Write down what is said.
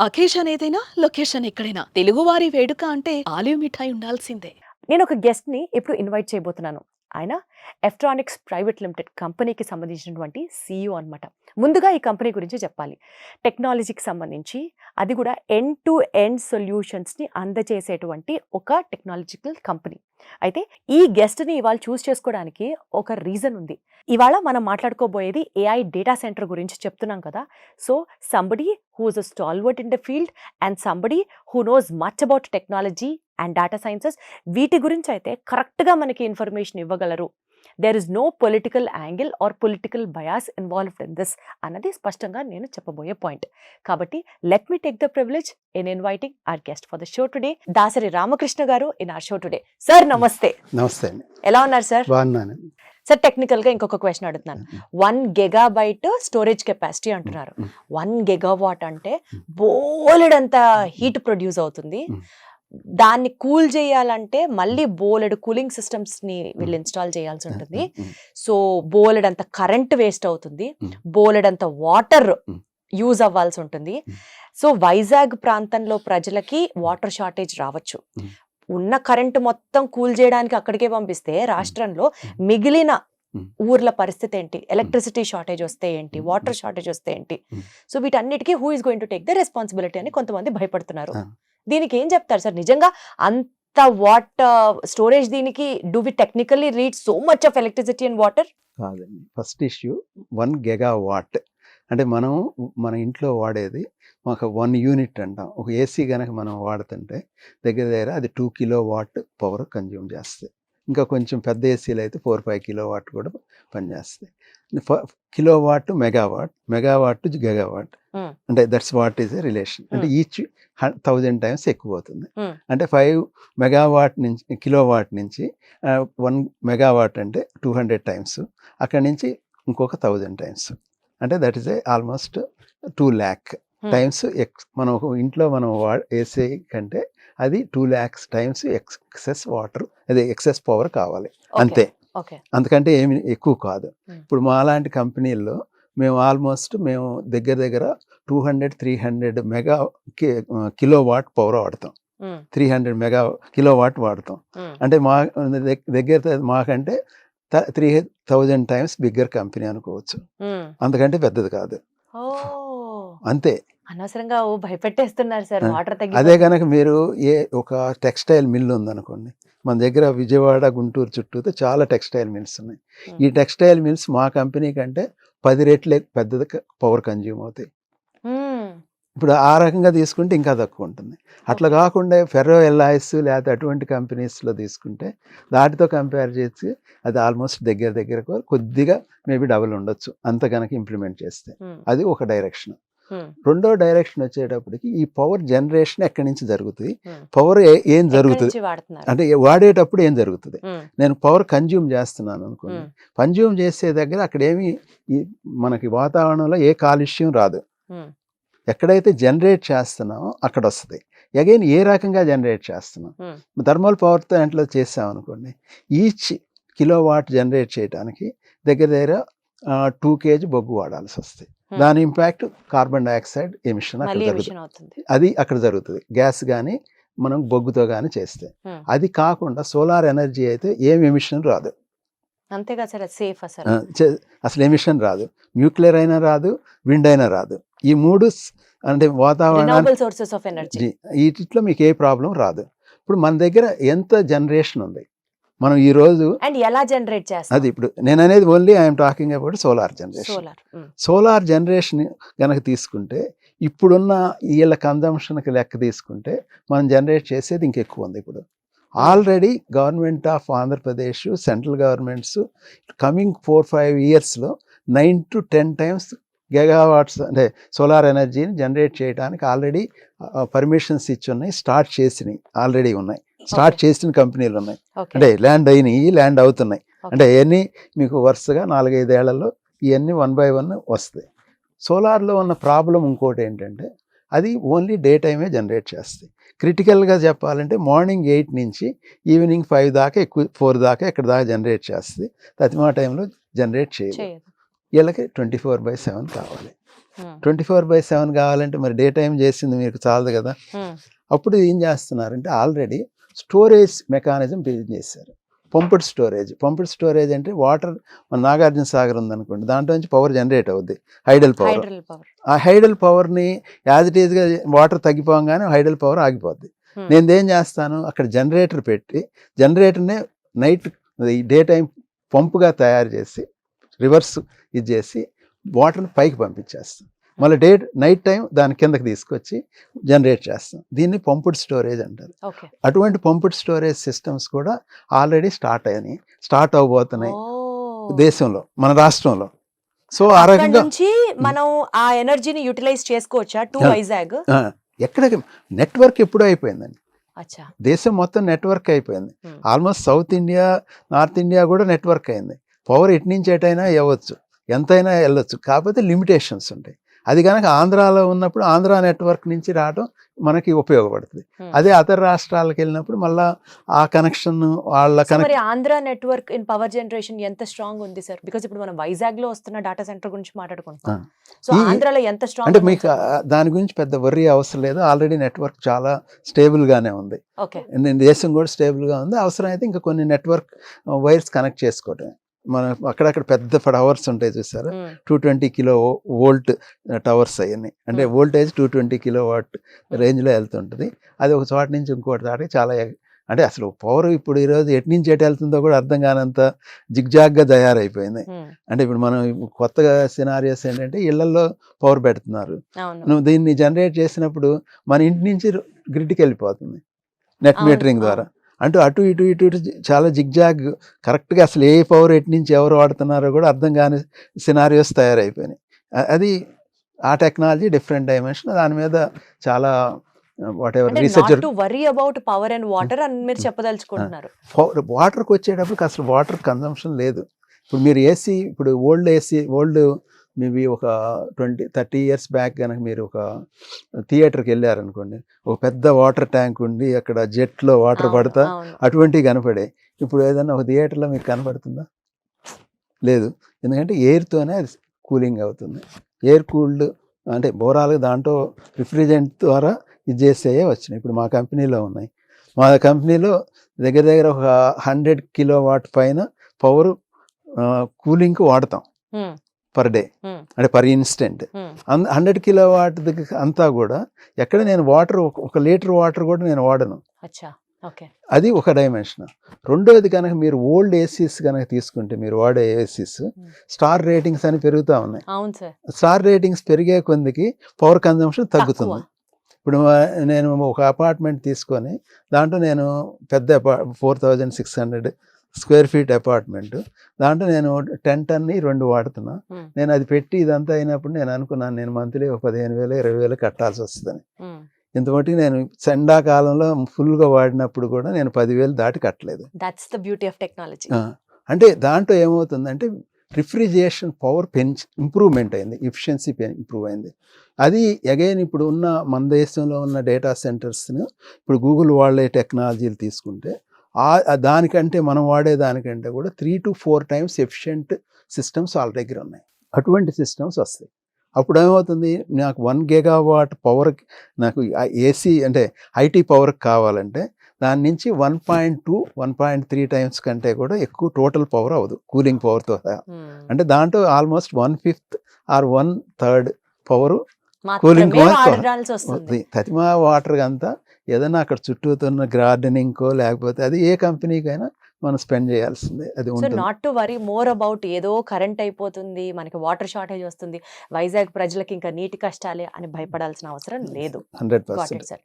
Occasion ఏదైనా location ఎక్కడైనా. తెలుగువారి వేడుక అంటే ఆలివ్ మిఠాయి ఉండాల్సిందే. నేను ఒక గెస్ట్ని ఇప్పుడు ఇన్వైట్ చేయబోతున్నాను. ఆయన ఎఫ్ట్రానిక్స్ ప్రైవేట్ లిమిటెడ్ కంపెనీకి సంబంధించినటువంటి సీఈఓ అన్నమాట. ముందుగా ఈ కంపెనీ గురించి చెప్పాలి. టెక్నాలజీకి సంబంధించి అది కూడా ఎండ్ టు ఎండ్ సొల్యూషన్స్ని అందజేసేటువంటి ఒక టెక్నాలజికల్ కంపెనీ. అయితే ఈ గెస్ట్ని ఇవాళ చూస్ చేసుకోవడానికి ఒక రీజన్ ఉంది. ఇవాళ మనం మాట్లాడుకోబోయేది ఏఐ డేటా సెంటర్ గురించి చెప్తున్నాం కదా. So somebody who is a stalwart in the field and somebody who knows much about technology and data sciences వీటి గురించి అయితే కరెక్ట్గా మనకి ఇన్ఫర్మేషన్ ఇవ్వగలరు. There is no political angle or political bias involved in this అన్నది స్పష్టంగా నేను చెప్పబోయే పాయింట్ కాబట్టి let me take the privilege in inviting our guest for the show today Dasari Ramakrishna garu in our show today sir నమస్తే. నమస్తే ఎలా ఉన్నారు sir బాగున్నాను. సార్ టెక్నికల్గా ఇంకొక క్వశ్చన్ అడుగుతున్నాను. వన్ బైట్ స్టోరేజ్ కెపాసిటీ అంటున్నారు. వన్ వాట్ అంటే బోలెడంత హీట్ ప్రొడ్యూస్ అవుతుంది. దాన్ని కూల్ చేయాలంటే మళ్ళీ బోలెడు కూలింగ్ సిస్టమ్స్ని వీళ్ళు ఇన్స్టాల్ చేయాల్సి ఉంటుంది సో బోలెడంత కరెంట్ వేస్ట్ అవుతుంది Mm. బోలెడంత వాటర్. యూజ్ అవ్వాల్సి ఉంటుంది. సో వైజాగ్ ప్రాంతంలో ప్రజలకి వాటర్ షార్టేజ్ రావచ్చు. ఉన్న కరెంట్ మొత్తం కూల్ చేయడానికి అక్కడికే పంపిస్తే రాష్ట్రంలో. మిగిలిన. ఊర్ల పరిస్థితి ఏంటి ఎలక్ట్రిసిటీ షార్టేజ్ వస్తే ఏంటి. వాటర్ షార్టేజ్ వస్తే ఏంటి. సో వీటన్నిటికీ who is going to take the responsibility అని కొంతమంది భయపడుతున్నారు. దీనికి ఏం చెప్తారు సార్? నిజంగా అంత వాట్ స్టోరేజ్ దీనికి do we technically read so much of electricity and water? కాదండి. First issue one giga watt అంటే మనం మన ఇంట్లో వాడేది ఒక వన్ యూనిట్ అంటాం. ఒక ఏసీ కనుక మనం వాడుతుంటే దగ్గర దగ్గర అది two kilo watt power consume చేస్తుంది ఇంకా కొంచెం పెద్ద ఏసీలు అయితే ఫోర్ ఫైవ్ కిలో వాట్ కూడా పనిచేస్తాయి kilo watt megawatt megawatt gigawatt Hmm. అంటే that's what is a relation అంటే. ఈచ్ థౌజండ్ టైమ్స్ ఎక్కువ అవుతుంది. అంటే ఫైవ్ మెగావాట్ నుంచి కిలో వాట్ నుంచి వన్ మెగావాట్ అంటే టూ హండ్రెడ్ టైమ్స్ అక్కడి నుంచి ఇంకొక థౌజండ్ టైమ్స్ అంటే that is a almost two lakh. Times x మనం ఒక ఇంట్లో మనం వా వేసే కంటే అది two lakhs times excess water అదే ఎక్సెస్ పవర్ కావాలి. అంతే. ఓకే అంతకంటే ఏమి ఎక్కువ కాదు. Hmm. ఇప్పుడు మా లాంటి కంపెనీల్లో మేము ఆల్మోస్ట్ మేము దగ్గర దగ్గర two hundred three hundred mega kilo watt power వాడతాం. Three hundred mega kilo watt వాడతాం. అంటే మా దగ్- దగ్గర మాకంటే three thousand times bigger company అనుకోవచ్చు. అంతకంటే పెద్దది కాదు. అంతే. అనవసరంగా ఓ భయపెట్టేస్తున్నారు సార్. వాటర్ తగ్గి అదే కనుక మీరు ఏ ఒక టెక్స్టైల్ మిల్ ఉందనుకోండి మన దగ్గర విజయవాడ గుంటూరు చుట్టూతో చాలా టెక్స్టైల్ మిల్స్ ఉన్నాయి. ఈ టెక్స్టైల్ మిల్స్ మా కంపెనీ కంటే పది రెట్లే పెద్దది పవర్ కన్జ్యూమ్ అవుతాయి. ఇప్పుడు ఆ రకంగా తీసుకుంటే ఇంకా తక్కువ ఉంటుంది. అట్లా కాకుండా ఫెర్రో ఎల్ఐఎస్ లేకపోతే అటువంటి కంపెనీస్లో తీసుకుంటే వాటితో కంపేర్ చేసి అది ఆల్మోస్ట్ దగ్గర దగ్గర కొద్దిగా మేబీ డబుల్ ఉండొచ్చు అంత కనుక ఇంప్లిమెంట్ చేస్తే. అది ఒక డైరెక్షన్. రెండో డైరెక్షన్ వచ్చేటప్పటికి ఈ పవర్ జనరేషన్ ఎక్కడి నుంచి జరుగుతుంది పవర్ ఏం జరుగుతుంది అంటే వాడేటప్పుడు ఏం జరుగుతుంది. నేను పవర్ కన్జ్యూమ్ చేస్తున్నాను అనుకోండి. కన్జ్యూమ్ చేసే దగ్గర అక్కడ ఏమి మనకి వాతావరణంలో ఏ కాలుష్యం రాదు. ఎక్కడైతే జనరేట్ చేస్తున్నామో అక్కడ వస్తుంది అగైన్ ఏ రకంగా జనరేట్ చేస్తున్నాం. థర్మల్ పవర్ ప్లాంట్లో చేసాం అనుకోండి ఈచ్ కిలో వాట్ జనరేట్ చేయడానికి దగ్గర దగ్గర టూ కేజీ బొగ్గు వాడాల్సి వస్తుంది Hmm. దాని ఇంపాక్ట్ కార్బన్ డైఆక్సైడ్ ఎమిషన్ అక్కడ జరుగుతుంది అది అక్కడ జరుగుతుంది. గ్యాస్ కానీ మనం బొగ్గుతో కానీ చేస్తే. Hmm. అది కాకుండా సోలార్ ఎనర్జీ అయితే ఏం ఎమిషన్ రాదు. అంతేగా సార్ సేఫ్ అసలు. ఎమిషన్ రాదు. న్యూక్లియర్ అయినా రాదు విండ్ అయినా రాదు. ఈ మూడు అంటే వాతావరణానికి రినవబుల్ సోర్సెస్ ఆఫ్ ఎనర్జీ జీ- వీటిలో మీకు ఏ ప్రాబ్లం రాదు. ఇప్పుడు మన దగ్గర ఎంత జనరేషన్ ఉంది? మనం ఈ రోజు అండ్ ఎలా జనరేట్ చేస్తారు అది ఇప్పుడు నేను అనేది only I'm talking about solar generation solar solar generation గనక తీసుకుంటే ఇప్పుడున్న వీళ్ళ కన్జంప్షన్కి లెక్క తీసుకుంటే మనం జనరేట్ చేసేది ఇంకెక్కువ ఉంది ఇప్పుడు. Already government of Andhra Pradesh central governments coming four five ఇయర్స్లో nine to ten times gigawatts అంటే సోలార్ ఎనర్జీని జనరేట్ చేయడానికి ఆల్రెడీ పర్మిషన్స్ ఇచ్చి ఉన్నాయి స్టార్ట్ చేసినాయి ఆల్రెడీ ఉన్నాయి. స్టార్ట్ చేసిన కంపెనీలు ఉన్నాయి అంటే ల్యాండ్ అయినాయి ల్యాండ్ అవుతున్నాయి. అంటే ఇవన్నీ మీకు వరుసగా నాలుగైదేళ్ళలో ఇవన్నీ వన్ బై వన్ వస్తాయి. సోలార్లో ఉన్న ప్రాబ్లం ఇంకోటి ఏంటంటే అది ఓన్లీ డే టైమే జనరేట్ చేస్తాయి. క్రిటికల్గా చెప్పాలంటే మార్నింగ్ ఎయిట్ నుంచి ఈవినింగ్ ఫైవ్ దాకా ఎక్కువ ఫోర్ దాకా ఇక్కడ దాకా జనరేట్ చేస్తుంది తతిమా టైంలో జనరేట్ చేయదు చేయదు వీళ్ళకి ట్వంటీ ఫోర్ బై సెవెన్ కావాలి. ట్వంటీ ఫోర్ బై సెవెన్ కావాలంటే మరి డే టైం చేసింది మీకు చాలదు కదా. అప్పుడు ఏం చేస్తున్నారంటే ఆల్రెడీ స్టోరేజ్ మెకానిజం బిల్డ్ చేశారు. పంపుడ్ స్టోరేజ్ పంపుడ్ స్టోరేజ్ అంటే వాటర్ మన నాగార్జున సాగర్ ఉందనుకోండి దాంట్లో నుంచి పవర్ జనరేట్ అవుద్ది. హైడల్ పవర్ ఆ హైడల్ పవర్ని యాజ్ ఇట్ ఈస్గా వాటర్ తగ్గిపోగానే హైడల్ పవర్ ఆగిపోద్ది. Hmm. నేను ఏం చేస్తాను? అక్కడ జనరేటర్ పెట్టి జనరేటర్నే నైట్ డే టైం పంపుగా తయారు చేసి రివర్స్ ఇది చేసి వాటర్ని పైకి పంపించేస్తాం మళ్ళీ డే నైట్ టైం దాని కిందకి తీసుకొచ్చి జనరేట్ చేస్తాం. దీన్ని పంపుడ్ స్టోరేజ్ అంటారు. అటువంటి పంపుడ్ స్టోరేజ్ సిస్టమ్స్ కూడా ఆల్రెడీ స్టార్ట్ అయినాయి. స్టార్ట్ అవబోతున్నాయి దేశంలో మన రాష్ట్రంలో. సో ఆ రకంగా మనం ఆ ఎనర్జీని యూటిలైజ్ చేసుకోవచ్చా? టు. వైజాగ్ ఆ, ఎక్కడికి? నెట్వర్క్ ఎప్పుడూ అయిపోయిందండి. దేశం మొత్తం నెట్వర్క్ అయిపోయింది. Almost south India north India కూడా నెట్వర్క్ అయింది. పవర్ ఎటు నుంచి ఎటైనా ఇవ్వచ్చు ఎంతైనా వెళ్ళొచ్చు. కాకపోతే లిమిటేషన్స్ ఉంటాయి. అది కనుక ఆంధ్రాలో ఉన్నప్పుడు ఆంధ్ర నెట్వర్క్ నుంచి రావడం మనకి ఉపయోగపడుతుంది. అదే అతర రాష్ట్రాలకు వెళ్ళినప్పుడు మళ్ళా ఆ కనెక్షన్ వాళ్ళ connect Andhra network in power generation ఎంత స్ట్రాంగ్ ఉంది సార్? బికాస్ ఇప్పుడు మనం వైజాగ్లో వస్తున్న డేటా సెంటర్ గురించి మాట్లాడుకుంటున్నాం. సో ఆంధ్రాలో ఎంత స్ట్రాంగ్ అంటే మీకు దాని గురించి పెద్ద వర్రీ అవసరం లేదు. ఆల్రెడీ నెట్వర్క్ చాలా స్టేబుల్గానే ఉంది. ఓకే. నేను దేశం కూడా స్టేబుల్గా ఉంది. అవసరమైతే ఇంకా కొన్ని నెట్వర్క్ వైర్స్ కనెక్ట్ చేసుకోవటం మన అక్కడక్కడ పెద్ద టవర్స్ ఉంటాయి చూసారు? Two twenty kilo volt towers అవన్నీ. అంటే. Voltage two twenty kilo watt రేంజ్లో వెళ్తుంటుంది. అది ఒక చోట నుంచి ఇంకోటి దాటికి చాలా అంటే అసలు పవర్ ఇప్పుడు ఈరోజు ఎటు నుంచి ఎటు వెళ్తుందో కూడా అర్థం కానంత జిగ్జాగ్గా తయారైపోయింది. అంటే ఇప్పుడు మనం కొత్తగా సినారియోస్ ఏంటంటే ఇళ్ళలో పవర్ పెడుతున్నారు. నువ్వు దీన్ని జనరేట్ చేసినప్పుడు మన ఇంటి నుంచి గ్రిడ్కి వెళ్ళిపోతుంది. నెట్ మీటరింగ్ ద్వారా. అంటూ అటు ఇటు ఇటు ఇటు చాలా జిగ్జాగ్ కరెక్ట్గా అసలు ఏ పవర్ ఎటు నుంచి ఎవరు వాడుతున్నారో కూడా అర్థం కాని సినారియోస్ తయారైపోయినాయి. అది ఆ టెక్నాలజీ డిఫరెంట్ డైమెన్షన్ దాని మీద చాలా whatever research worry about power and water అని మీరు చెప్పదలుచుకుంటున్నారు. వాటర్కి వచ్చేటప్పటికి అసలు వాటర్ కన్సంప్షన్ లేదు. ఇప్పుడు మీరు ఏసీ ఇప్పుడు ఓల్డ్ ఏసీ ఓల్డ్ మేబీ ఒక ట్వంటీ థర్టీ ఇయర్స్ బ్యాక్ కనుక మీరు ఒక థియేటర్కి వెళ్ళారనుకోండి ఒక పెద్ద వాటర్ ట్యాంక్ ఉండి అక్కడ జెట్లో వాటర్ పడతా. అటువంటివి కనపడే ఇప్పుడు ఏదైనా ఒక థియేటర్లో మీకు కనపడుతుందా? లేదు. ఎందుకంటే ఎయిర్తోనే అది కూలింగ్ అవుతుంది. ఎయిర్ కూల్డ్ అంటే బోరాలు దాంట్లో రిఫ్రిజరెంట్ ద్వారా ఇది చేసేయే వచ్చినాయి. ఇప్పుడు మా కంపెనీలో ఉన్నాయి. మా కంపెనీలో దగ్గర దగ్గర ఒక హండ్రెడ్ కిలో వాట్ పైన పవర్ కూలింగ్కి వాడతాం. Per day. అంటే per instant. Hundred kilo watt అంతా కూడా ఎక్కడ నేను వాటర్ ఒక లీటర్ వాటర్ కూడా నేను వాడను. అది ఒక డైమెన్షన్. రెండోది కనుక మీరు ఓల్డ్ ఏసీస్ కనుక తీసుకుంటే మీరు వాడే ఏసీస్ స్టార్ రేటింగ్స్ అని పెరుగుతూ ఉన్నాయి. స్టార్ రేటింగ్స్ పెరిగే కొందికి పవర్ కన్జంప్షన్ తగ్గుతుంది. ఇప్పుడు నేను ఒక అపార్ట్మెంట్ తీసుకొని దాంట్లో నేను పెద్ద four thousand six hundred square feet apartment. దాంట్లో నేను టెన్ టన్ని రెండు వాడుతున్నా. నేను అది పెట్టి ఇదంతా అయినప్పుడు నేను అనుకున్నాను నేను మంత్లీ ఒక పదిహేను వేలు ఇరవై వేలు కట్టాల్సి వస్తుందని. ఇంతమట్టి నేను ఎండాకాలంలో ఫుల్గా వాడినప్పుడు కూడా నేను పదివేలు దాటి కట్టలేదు. That's the beauty of technology అంటే దాంట్లో ఏమవుతుందంటే రిఫ్రిజిరేషన్ పవర్ పెంచ్ ఇంప్రూవ్మెంట్ అయింది. ఎఫిషియన్సీ ఇంప్రూవ్ అయింది. అది అగైన్ ఇప్పుడు ఉన్న మన దేశంలో ఉన్న డేటా సెంటర్స్ను ఇప్పుడు గూగుల్ వాళ్ళే టెక్నాలజీలు తీసుకుంటే దానికంటే మనం వాడే దానికంటే కూడా three to four times efficient systems వాళ్ళ దగ్గర ఉన్నాయి. అటువంటి సిస్టమ్స్ వస్తాయి. అప్పుడు ఏమవుతుంది? నాకు వన్ వాట్ పవర్ నాకు ఏసీ అంటే ఐటీ పవర్ కావాలంటే దాని నుంచి one point two one point three times కంటే కూడా ఎక్కువ టోటల్ పవర్ అవ్వదు. కూలింగ్ పవర్తో అంటే దాంట్లో almost one fifth or one third power. వాడాల్సి వస్తుంది. తతిమా వాటర్ అంతా ఏదైనా అక్కడ చుట్టూతున్న గార్డెనింగ్కో లేకపోతే అది ఏ కంపెనీకైనా మనం స్పెండ్ చేయాల్సిందే అది not to worry more about ఏదో కరెంట్ అయిపోతుంది మనకి వాటర్ షార్టేజ్ వస్తుంది వైజాగ్ ప్రజలకి ఇంకా నీటి కష్టాలే అని భయపడాల్సిన అవసరం లేదు. Hundred percent. sir.